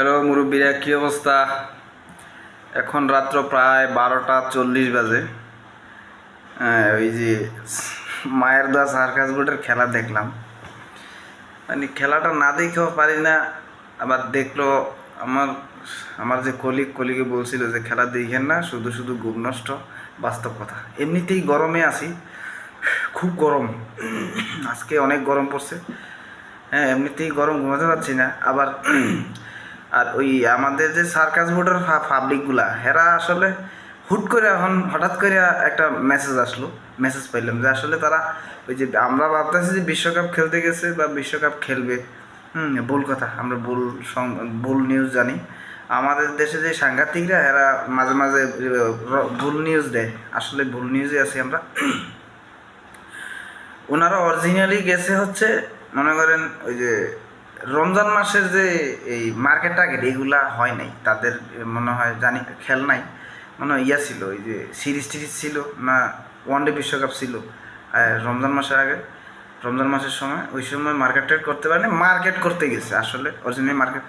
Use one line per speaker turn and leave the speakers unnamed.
Hello মুরব্বীরা কী অবস্থা? এখন রাত্র প্রায় বারোটা চল্লিশ বাজে। হ্যাঁ, ওই যে মায়ের দা সার্কাস বোর্ডের খেলা দেখলাম। মানে খেলাটা না দেখেও পারি না আবার দেখল আমার আমার যে কলিগ কলিগে বলছিল যে খেলা দেখেন না শুধু শুধু ঘুম নষ্ট বাস্তব কথা। এমনিতেই গরমে আছি খুব গরম। আজকে অনেক গরম পড়ছে। হ্যাঁ এমনিতেই গরম ঘুমাতে পারছি না। আবার আর ওই আমাদের যে সার্কাস বোর্ডের পাবলিকগুলা হেরা আসলে হুট করে এখন হঠাৎ করে একটা মেসেজ আসলো মেসেজ পাইলাম যে আসলে তারা ওই যে আমরা ভাবতেছি যে বিশ্বকাপ খেলতে গেছে বা বিশ্বকাপ খেলবে। হুম, ভুল কথা, আমরা ভুল ভুল নিউজ জানি। আমাদের দেশে যে সাংঘাতিকরা এরা মাঝে মাঝে ভুল নিউজ দেয়। আসলে ভুল নিউজে আছি আমরা। ওনারা অরিজিনালি গেছে হচ্ছে, মনে করেন ওই যে রমজান মাসের যে এই মার্কেট টার্গেট এগুলা হয় নাই। তাদের মনে হয় জানি খেল নাই। মনে হয় ইয়া ছিল, ওই যে সিরিজ টিরিজ ছিল না ওয়ান ডে বিশ্বকাপ ছিল রমজান মাসের আগে। রমজান মাসের সময়, ওই সময় মার্কেট টার্গেট করতে পারেনি মার্কেট করতে গেছে আসলে অরিজিনাল মার্কেট